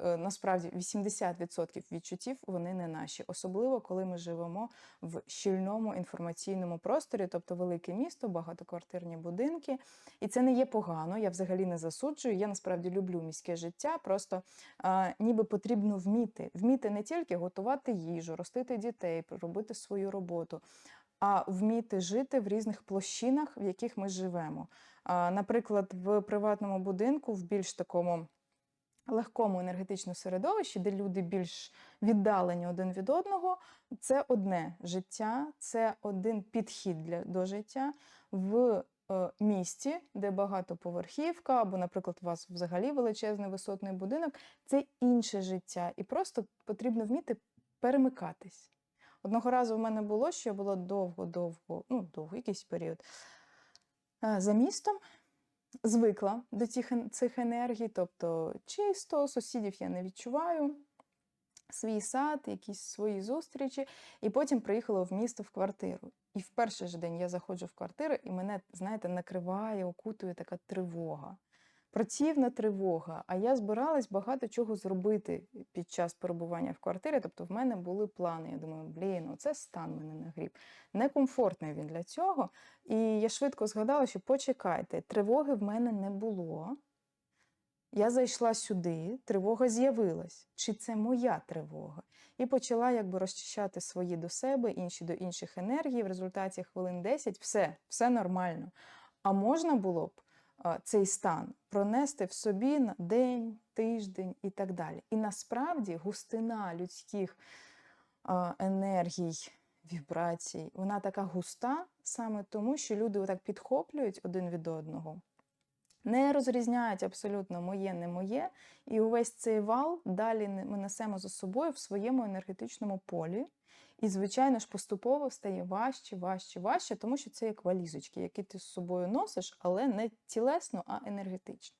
е, насправді 80% відчуттів вони не наші, особливо коли ми живемо в щільному інформаційному просторі, тобто велике місто, багатоквартирні будинки. І це не є погано. Я взагалі не засуджую. Я насправді люблю міське життя. Просто а, ніби потрібно вміти. Вміти не тільки готувати їжу, ростити дітей, робити свою роботу. А вміти жити в різних площинах, в яких ми живемо. Наприклад, в приватному будинку, в більш такому легкому енергетичному середовищі, де люди більш віддалені один від одного, це одне життя, це один підхід для, до життя. В е, місті, де багатоповерхівка, або, наприклад, у вас взагалі величезний висотний будинок, це інше життя. І просто потрібно вміти перемикатись. Одного разу в мене було, що я була довго-довго, ну, довго, якийсь період е, за містом, звикла до цих, цих енергій, тобто чисто, сусідів я не відчуваю, свій сад, якісь свої зустрічі, і потім приїхала в місто в квартиру. І в перший же день я заходжу в квартиру, і мене, знаєте, накриває, окутує така тривога. Противна тривога. А я збиралась багато чого зробити під час перебування в квартирі. Тобто в мене були плани. Я думаю, блін, оце стан мене нагріб. Некомфортний він для цього. І я швидко згадала, що почекайте, тривоги в мене не було. Я зайшла сюди, тривога з'явилась. Чи це моя тривога? І почала якби розчищати свої до себе, інші до інших енергій. В результаті хвилин 10 все, все нормально. А можна було б цей стан пронести в собі на день, тиждень і так далі. І насправді густина людських енергій, вібрацій, вона така густа саме тому, що люди отак підхоплюють один від одного не розрізняють абсолютно моє, не моє, і увесь цей вал далі ми несемо за собою в своєму енергетичному полі. І, звичайно ж, поступово стає важче, важче, важче, тому що це як валізочки, які ти з собою носиш, але не тілесно, а енергетично.